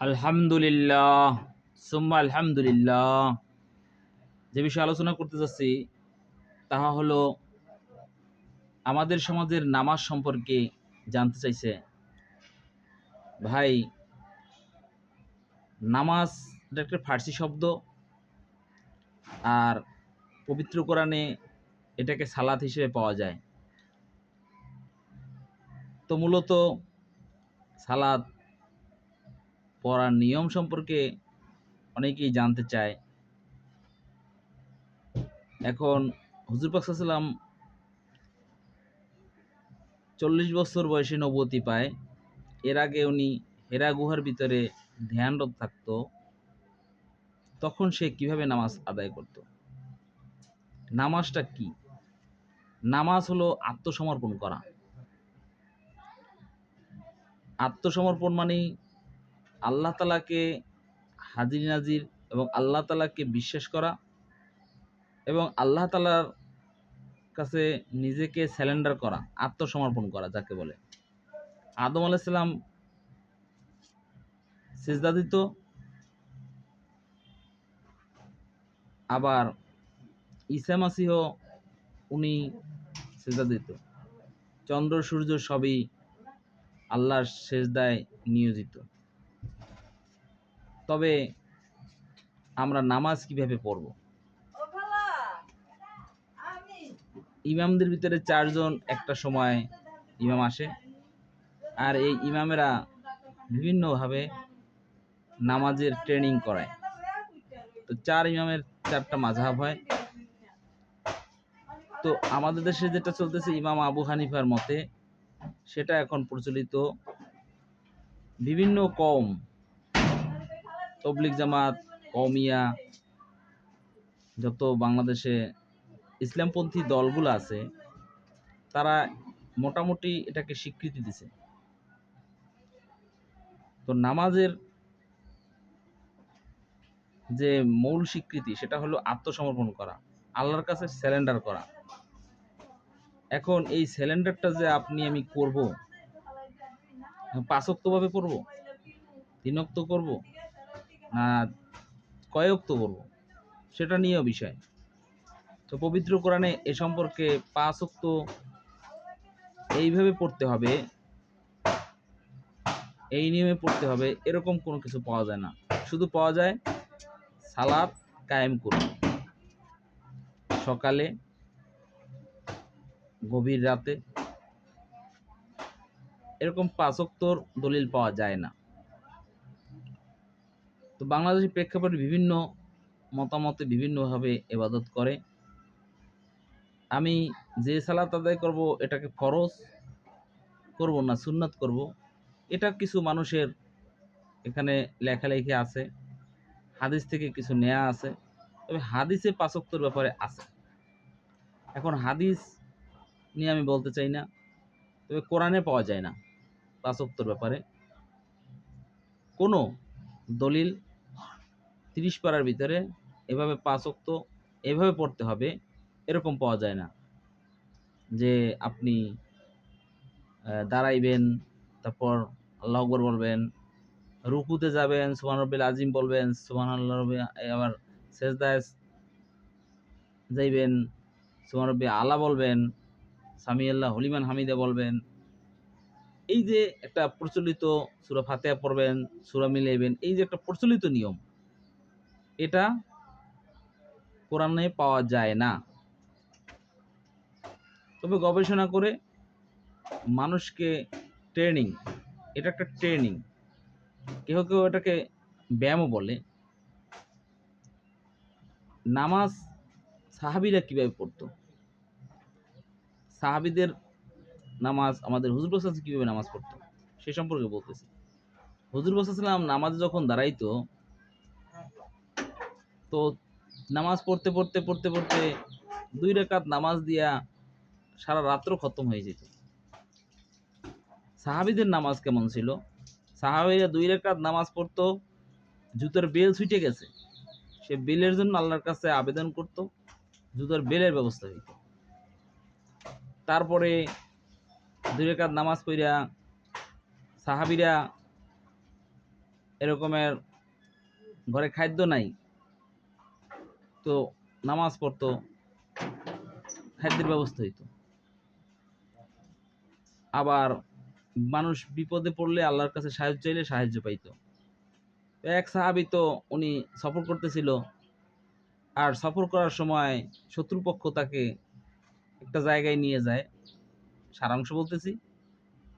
আলহামদুলিল্লাহ, সুম্মা আলহামদুলিল্লাহ। যে বিষয়ে আলোচনা করতে যাচ্ছি, তাহা হলো আমাদের সমাজের নামাজ সম্পর্কে জানতে চাইছে। ভাই, নামাজ এটা একটা ফার্সি শব্দ, আর পবিত্র কোরআনে এটাকে সালাত হিসেবে পাওয়া যায়। তো মূলত সালাত পড়ার নিয়ম সম্পর্কে অনেকেই জানতে চায়। এখন হুজুর পাকসাল্লাম চল্লিশ বছর বয়সে নবতী পায়। এর আগে উনি হেরা গুহার ভিতরে ধ্যানরত থাকতো। তখন সে কীভাবে নামাজ আদায় করত? নামাজটা কি? নামাজ হলো আত্মসমর্পণ করা। আত্মসমর্পণ মানেই আল্লাহ তালাকে হাজির নাজির এবং আল্লাহ তালাকে বিশ্বাস করা এবং আল্লাহ তালার কাছে নিজেকে স্যালেন্ডার করা, আত্মসমর্পণ করা যাকে বলে। আদম আলাইসাল্লাম সেজদা দিত, আবার ঈসা মাসিহ উনি সেজদা দিত। চন্দ্র, সূর্য সবই আল্লাহর সেজদায় নিয়োজিত। তবে আমরা নামাজ কীভাবে পড়ব? ইমামদের ভিতরে চারজন একটা সময় ইমাম আসে। আর এই ইমামেরা বিভিন্নভাবে নামাজের ট্রেনিং করায়। তো চার ইমামের চারটা মাঝহাব হয়। তো আমাদের দেশে যেটা চলতেছে ইমাম আবু হানিফার মতে সেটা এখন প্রচলিত বিভিন্ন কম তবলিক জামাত কমিয়া যত বাংলাদেশে ইসলামপন্থী দলগুলো আছে, তারা মোটামুটি এটাকে স্বীকৃতি দিছে। তো নামাজের যে মূল স্বীকৃতি, সেটা হলো আত্মসমর্পণ করা, আল্লাহর কাছে স্যালেন্ডার করা। এখন এই স্যালেন্ডারটা যে আপনি আমি করব, পাঁচক্তভাবে করব, তিনক্ত করব না কয়ক্ত করব সেটা নিয়েও বিষয়। তো পবিত্র কোরআনে এ সম্পর্কে পাঁচ অক্ত এইভাবে পড়তে হবে, এই নিয়মে পড়তে হবে, এরকম কোনো কিছু পাওয়া যায় না। শুধু পাওয়া যায় সালাদ কায়েম করুন। সকালে, গভীর রাতে, এরকম পাঁচক্তর দলিল পাওয়া যায় না। তো বাংলাদেশি প্রেক্ষাপটে বিভিন্ন মতামতে বিভিন্নভাবে এবাদত করে। আমি যে সালাত আদায় করব, এটাকে ফরজ করব না, সুন্নাত করব, এটা কিছু মানুষের এখানে লেখালেখি আছে, হাদিস থেকে কিছু নেয়া আছে, তবে হাদিসে পাঁচক্তর ব্যাপারে আছে। এখন হাদিস নিয়ে আমি বলতে চাই না, তবে কোরআনে পাওয়া যায় না পাঁচক্তর ব্যাপারে। কোনো দলিল তিরিশ পাড়ার ভিতরে এভাবে পাঁচক্ত এভাবে পড়তে হবে, এরকম পাওয়া যায় না। যে আপনি দাঁড়াইবেন, তারপর আল্লাহ বলবেন, রুকুতে যাবেন সুমান রব্বিল আজিম বলবেন সুমান আল্লাহ রবি আবার শেষদায় যাইবেন সুমান রব্বি আলা বলবেন সামি আল্লাহ হলিমান হামিদা বলবেন। এই যে একটা প্রচলিত সুরা ফাতেহা পড়বেন, সুরা মিলাইবেন, এই যে একটা প্রচলিত নিয়ম এটা কোরআনে পাওয়া যায় না। তবে গবেষণা করে মানুষকে ট্রেনিং এটা একটা ট্রেনিং কেউ কেউ এটাকে ব্যায়ামও বলে। নামাজ সাহাবিরা কীভাবে পড়তো? সাহাবিদের নামাজ, আমাদের হুজুর বসাস কীভাবে নামাজ পড়তো? সে সম্পর্কে বলতেছি। হুজুর বসালাম নামাজ যখন দাঁড়াইতো তো নামাজ পড়তে পড়তে পড়তে পড়তে দুই রেখাত নামাজ দিয়া সারা রাত্র খতম হয়ে যেত। সাহাবিদের নামাজ কেমন ছিল? সাহাবিরা দুই রেখাত নামাজ পড়তো, জুতোর বেল ছুটে গেছে। সে বেলের জন্য আল্লাহর কাছে আবেদন করত, জুতোর বেলের ব্যবস্থা হইত। তারপরে দুই রেখাত নামাজ পড়িয়া সাহাবিরা এরকমের ঘরে খাদ্য নাই তো নামাজ পড়তো, খাদ্যের ব্যবস্থা হইতো। আবার মানুষ বিপদে পড়লে আল্লাহর কাছে সাহায্য চাইলে সাহায্য পাইতো। এক সাহাবি তো উনি সফর করতেছিল, আর সফর করার সময় শত্রুপক্ষ তাকে একটা জায়গায় নিয়ে যায়। সারাংশ বলতেছি।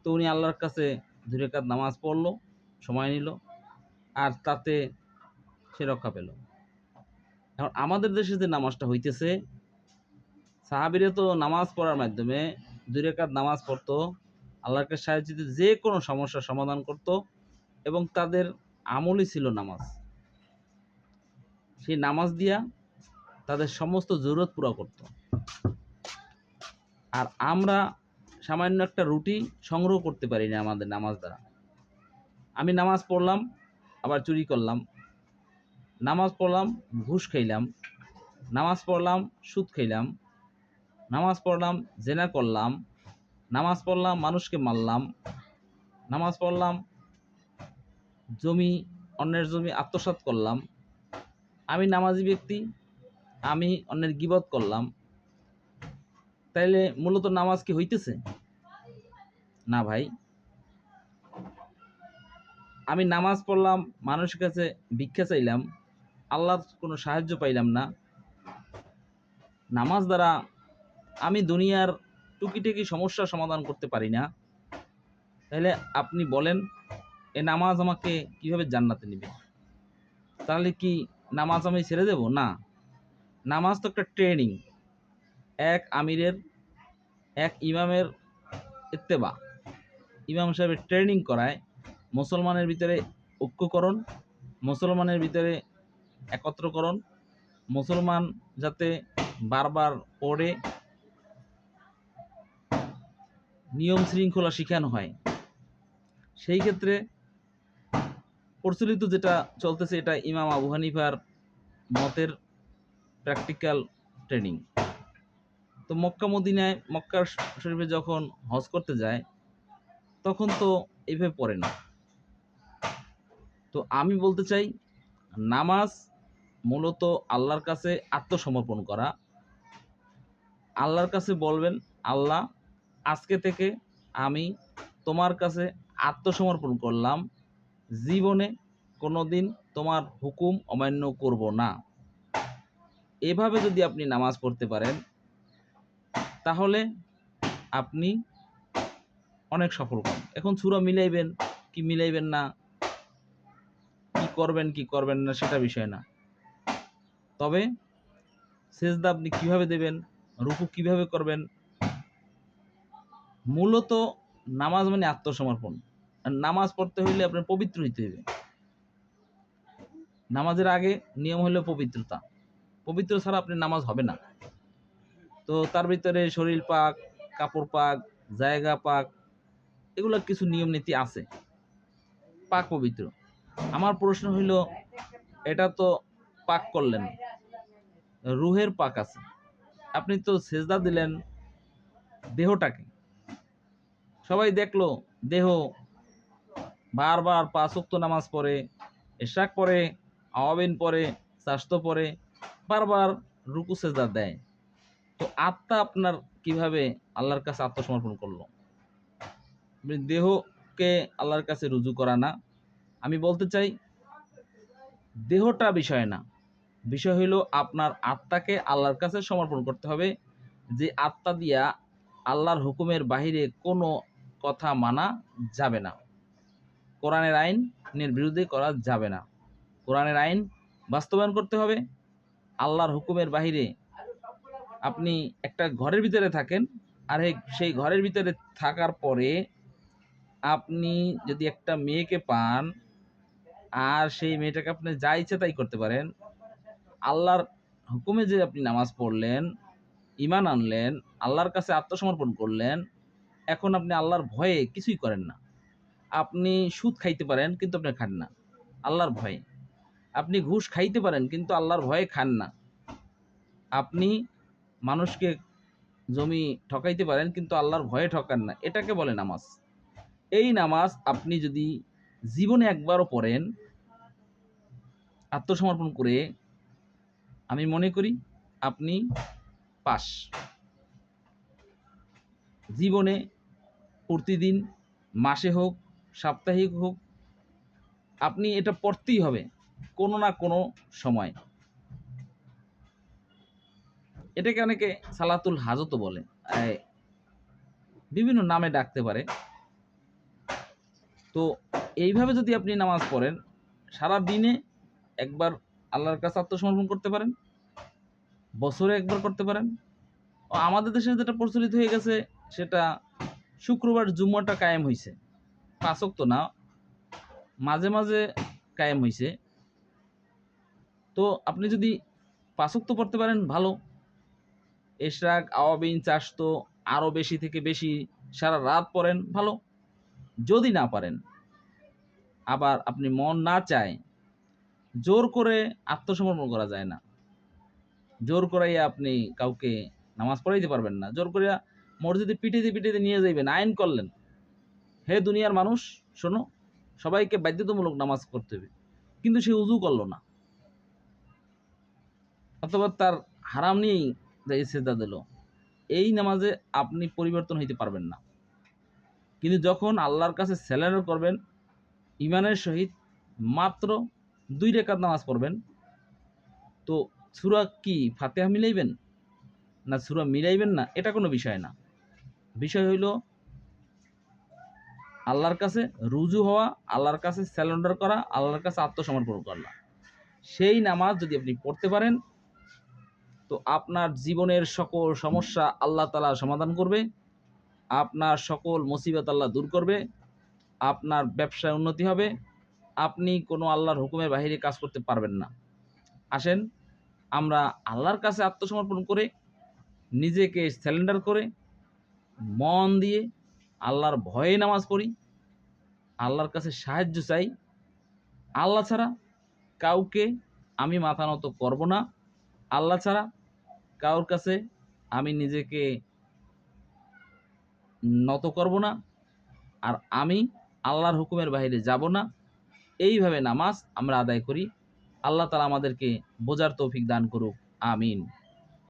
তো উনি আল্লাহর কাছে দুই রেখাত নামাজ পড়ল, সময় নিল, আর তাতে সে রক্ষা পেল। এখন আমাদের দেশে যে নামাজটা হইতেছে, সাহাবিরে তো নামাজ পড়ার মাধ্যমে দুই রেখাত নামাজ পড়তো, আল্লাহর কাছে সাহায্য যে কোনো সমস্যার সমাধান করত এবং তাদের আমলই ছিল নামাজ। সেই নামাজ দিয়া তাদের সমস্ত জরুরত পুরো করত। আর আমরা সামান্য একটা রুটি সংগ্রহ করতে পারি না আমাদের নামাজ দ্বারা। আমি নামাজ পড়লাম, আবার চুরি করলাম। নামাজ পড়লাম, ঘুষ খাইলাম। নামাজ পড়লাম, সুদ খাইলাম। নামাজ পড়লাম, জেনা করলাম। নামাজ পড়লাম, মানুষকে মারলাম। নামাজ পড়লাম, জমি, অন্যের জমি আত্মসাৎ করলাম। আমি নামাজি ব্যক্তি, আমি অন্যের গিবত করলাম। তাইলে মূলত নামাজ কি হইতেছে? না ভাই। আমি নামাজ পড়লাম, মানুষের কাছে ভিক্ষা চাইলাম। আল্লাহর কোনো সাহায্য পাইলাম না। নামাজ দ্বারা আমি দুনিয়ার টুকিটাকি সমস্যার সমাধান করতে পারি না। তাহলে আপনি বলেন, এ নামাজ আমাকে কীভাবে জান্নাতে নেবে? তাহলে কি নামাজ আমি ছেড়ে দেব? না। নামাজ তো একটা ট্রেনিং। এক আমিরের, এক ইমামের ইত্তেবা। ইমাম সাহেবের ট্রেনিং করায়, মুসলমানের ভিতরে ঐক্যকরণ, মুসলমানের ভিতরে একত্রকরণ। মুসলমান যাতে বারবার পড়ে, নিয়ম শৃঙ্খলা শিখানো হয়। সেই ক্ষেত্রে প্রচলিত যেটা চলতেছে, এটা ইমাম আবু হানিফার মতের প্র্যাকটিক্যাল ট্রেনিং তো মক্কা মদিনায়, মক্কা শরীফে যখন হজ করতে যায়, তখন তো এভাবে পড়ে না। তো আমি বলতে চাই, নামাজ মূলত আল্লাহর কাছে আত্মসমর্পণ করা। আল্লাহর কাছে বলবেন, আল্লাহ, আজকে থেকে আমি তোমার কাছে আত্মসমর্পণ করলাম। জীবনে কোনো দিন তোমার হুকুম অমান্য করব না। এভাবে যদি আপনি নামাজ পড়তে পারেন, তাহলে আপনি অনেক সফল হন এখন সুরা মিলাইবেন, কি মিলাইবেন না? কি করবেন কি করবেন না, সেটা বিষয় না। তবে সেজদা আপনি কীভাবে দেবেন? রুকু কীভাবে করবেন? মূলত নামাজ মানে আত্মসমর্পণ। আর নামাজ পড়তে হইলে আপনার পবিত্র হইতে হবে নামাজের আগে নিয়ম হলো পবিত্রতা। পবিত্র ছাড়া আপনি নামাজ হবে না। তো তার ভিতরে শরীর পাক, কাপড় পাক, জায়গা পাক, এগুলো কিছু নিয়ম নীতি আছে। পাক পবিত্র। আমার প্রশ্ন হইল, এটা তো পাক করলেন রুহের পাক আছে। আপনি তো সেজদা দিলেন দেহটাকে। সবাই দেখল, দেহ বারবার পাঁচ ওয়াক্ত নামাজ পড়ে এশাক পরে আওয়াবিন পড়ে, স্বাস্থ্য পরে বারবার রুকু, সেজদা দেয়। তো আত্মা আপনার কীভাবে আল্লাহর কাছে আত্মসমর্পণ করল? দেহকে আল্লাহর কাছে রুজু করা না। আমি বলতে চাই, দেহটা বিষয় না। বিষয় হইল আপনার আত্মাকে আল্লাহর কাছে সমর্পণ করতে হবে। যে আত্মা দিয়া আল্লাহর হুকুমের বাহিরে কোনো কথা মানা যাবে না। কোরআনের আইনের বিরুদ্ধে করা যাবে না। কোরআনের আইন বাস্তবায়ন করতে হবে। আল্লাহর হুকুমের বাহিরে আপনি একটা ঘরের ভিতরে থাকেন আর সেই ঘরের ভিতরে থাকার পরে আপনি যদি একটা মেয়েকে পান, আর সেই মেয়েটাকে আপনি যা ইচ্ছে তাই করতে পারেন আল্লাহর হুকুমে যে আপনি নামাজ পড়লেন ইমান আনলেন, আল্লাহর কাছে আত্মসমর্পণ করলেন, এখন আপনি আল্লাহর ভয়ে কিছুই করেন না। আপনি সুদ খাইতে পারেন, কিন্তু আপনি খান না। আল্লাহর ভয়ে। আপনি ঘুষ খাইতে পারেন, কিন্তু আল্লাহর ভয়ে খান না। আপনি মানুষকে জমি ঠকাইতে পারেন, কিন্তু আল্লাহর ভয়ে ঠকান না। এটাকে বলে নামাজ। এই নামাজ আপনি যদি জীবনে একবারও পড়েন, আত্মসমর্পণ করে আমি মনে করি আপনি পাস। জীবনে প্রতিদিন মাসে হোক, সাপ্তাহিক হোক, আপনি এটা পড়তেই হবে কোনো না কোনো সময়। এটাকে অনেকে সালাতুল হাজতও বলে। বিভিন্ন নামে ডাকতে পারে। তো এইভাবে যদি আপনি নামাজ পড়েন সারা দিনে একবার আল্লাহর কাছে আত্মসমর্পণ করতে পারেন। বছরে একবার করতে পারেন। আমাদের দেশে যেটা প্রচলিত হয়ে গেছে, সেটা শুক্রবার জুম্মাটা কায়েম হয়েছে পাঁচক তো না, মাঝে মাঝে কায়েম হয়েছে তো আপনি যদি পাঁচক তো পড়তে পারেন, ভালো। এশরাক আওয়াবিন চাষ তো আরও বেশি থেকে বেশি সারা রাত পড়েন, ভালো। যদি না পারেন, আবার আপনি মন না চায়, জোর করে আত্মসমর্পণ করা যায় না। জোর করাইয়া আপনি কাউকে নামাজ পড়াইতে পারবেন না। জোর করিয়া মসজিদে পিটিতে পিটিতে নিয়ে যাইবেন, আইন করলেন। হে দুনিয়ার মানুষ, শোনো, সবাইকে বাধ্যতামূলক নামাজ করতে হবে। কিন্তু সে উজু করল না। অথবা তার হারাম নিয়েই সেজদা দিল। এই নামাজে আপনি পরিবর্তন হইতে পারবেন না। কিন্তু যখন আল্লাহর কাছে স্যালার করবেন ইমানের সহিত মাত্র দুই রেখাত নামাজ পড়বেন, তো সুরা কি? ফাতেহা মিলাইবেন? না সুরা মিলাইবেন না? এটা কোনো বিষয় না। বিষয় হইল, আল্লাহর কাছে রুজু হওয়া, আল্লাহর কাছে স্যালেন্ডার করা, আল্লাহর কাছে আত্মসমর্পণ করা। সেই নামাজ যদি আপনি পড়তে পারেন, তো আপনার জীবনের সকল সমস্যা আল্লাহ তালা সমাধান করবে, আপনার সকল মুসিবত আল্লাহ দূর করবে, আপনার ব্যবসায় উন্নতি হবে, আপনি কোনো আল্লাহর হুকুমের বাহিরে কাজ করতে পারবেন না। আসেন আমরা আল্লাহর কাছে আত্মসমর্পণ করে, নিজেকে স্যালেন্ডার করে, মন দিয়ে আল্লাহর ভয়ে নামাজ পড়ি, আল্লাহর কাছে সাহায্য চাই। আল্লাহ ছাড়া কাউকে আমি মাথা নত করব না। আল্লাহ ছাড়া কারোর কাছে আমি নিজেকে নত করব না। আর আমি আল্লাহর হুকুমের বাইরে যাব না। এইভাবে নামাজ আমরা আদায় করি। আল্লাহ তালা আমাদেরকে বোঝার তৌফিক দান করুক আমিন।